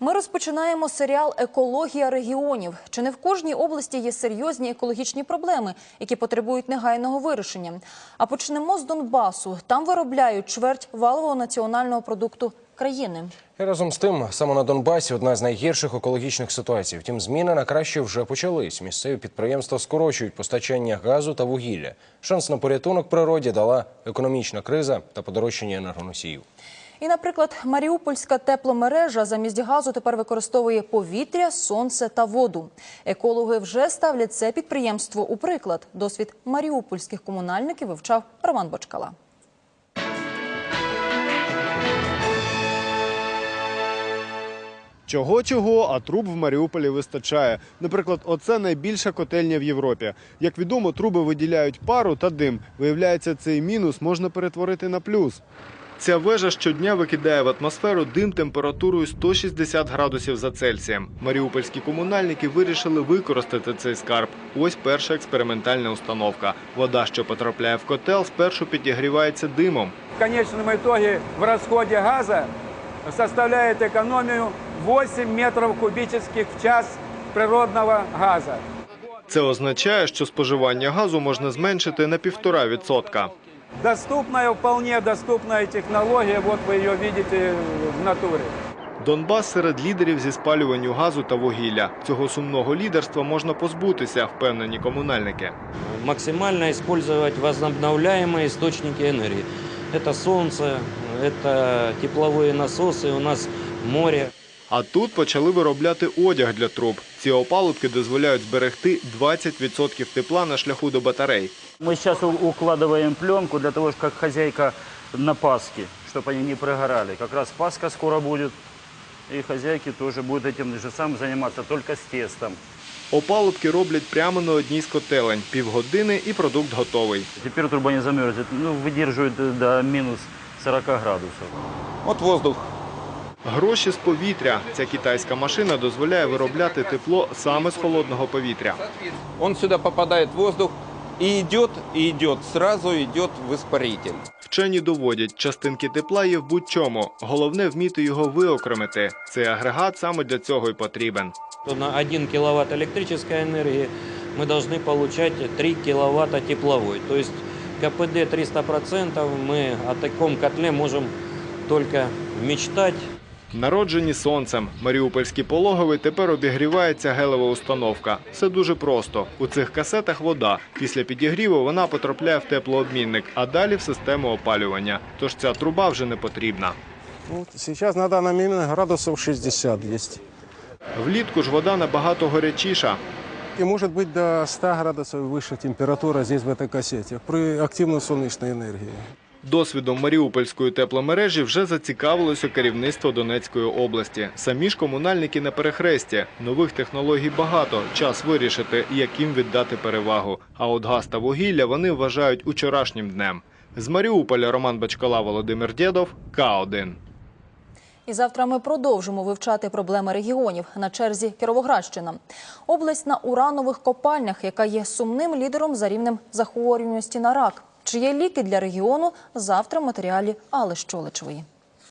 Ми розпочинаємо серіал Екологія регіонів. Чи не в кожній області є серйозні екологічні проблеми, які потребують негайного вирішення? А почнемо з Донбасу. Там виробляють чверть валового національного продукту країни. І разом з тим, саме на Донбасі одна з найгірших екологічних ситуацій. Втім, зміни на краще вже почались. Місцеві підприємства скорочують постачання газу та вугілля. Шанс на порятунок природі дала економічна криза та подорожчання енергоносіїв. І, наприклад, Маріупольська тепломережа замість газу тепер використовує повітря, сонце та воду. Екологи вже ставлять це підприємство у приклад. Досвід маріупольських комунальників вивчав Роман Бочкала. Чого чого, а труб в Маріуполі вистачає. Наприклад, оце найбільша котельня в Європі. Як відомо, труби виділяють пару та дим. Виявляється, цей мінус можна перетворити на плюс. Ця вежа щодня викидає в атмосферу дим температурою 160 градусів за Цельсієм. Маріупольські комунальники вирішили використати цей скарб. Ось перша експериментальна установка. Вода, що потрапляє в котел, спершу підігрівається димом. В конечном итоге в расходе газа составляет экономию 8 метров кубических в час природного газа. Це означає, що споживання газу можна зменшити на півтора відсотка. Доступная, вполне доступная технология, вот вы ее видите в натуре. Донбас серед лідерів зі спалюванню газу та вугілля. Цього сумного лідерства можна позбутися, впевнені комунальники. максимально использовать возобновляемые источники энергии. Это солнце, это тепловые насосы, у нас море. А тут почали виробляти одяг для труб. Ці опалубки дозволяють зберегти 20% тепла на шляху до батарей. Мы сейчас у- укладываем пленку для того, как хозяйка на Пасхе, чтобы они не прогорали. Как раз Пасха скоро будет, и хозяйки тоже будут этим же самым заниматься, только с тестом. Опалубки роблять прямо на одній з котелень. Півгодини і продукт готовий. Теперь труба не замерзнет, ну, выдерживает э, до минус 40 градусов. Вот воздух. Гроші з повітря. Ця китайська машина дозволяє виробляти тепло саме з холодного повітря. Он сюда попадает воздух и идет, и идет, сразу идет в испаритель. Вчені доводять, частинки тепла є в будь-чому. Головне вміти його виокремити. Цей агрегат саме для цього й потрібен. То На 1 киловатт электрической энергии мы должны получать 3 киловатта тепловой. То есть КПД 300%, мы о таком котле можем только мечтать. Народжені сонцем. Маріупольський пологовий тепер обігрівається гелева установка. Все дуже просто. У цих касетах вода. Після підігріву вона потрапляє в теплообмінник, а далі в систему опалювання. Тож ця труба вже не потрібна. Вот сейчас на данный момент градусов 60 есть. Влітку ж вода набагато гарячіша. И может быть до 100 градусов и выше температура здесь в этой кассете при активной солнечной энергии. Досвідом Маріупольської тепломережі вже зацікавилося керівництво Донецької області. Самі ж комунальники на перехресті. Нових технологій багато. Час вирішити, яким віддати перевагу. А от газ та вугілля вони вважають учорашнім днем. З Маріуполя Роман Бачкала, Володимир Дєдов, К1. І завтра ми продовжимо вивчати проблеми регіонів. На черзі Кіровоградщина. Область на уранових копальнях, яка є сумним лідером за рівнем захворюваності на рак. Чи є ліки для регіону? Завтра матеріалі Али Щоличевої.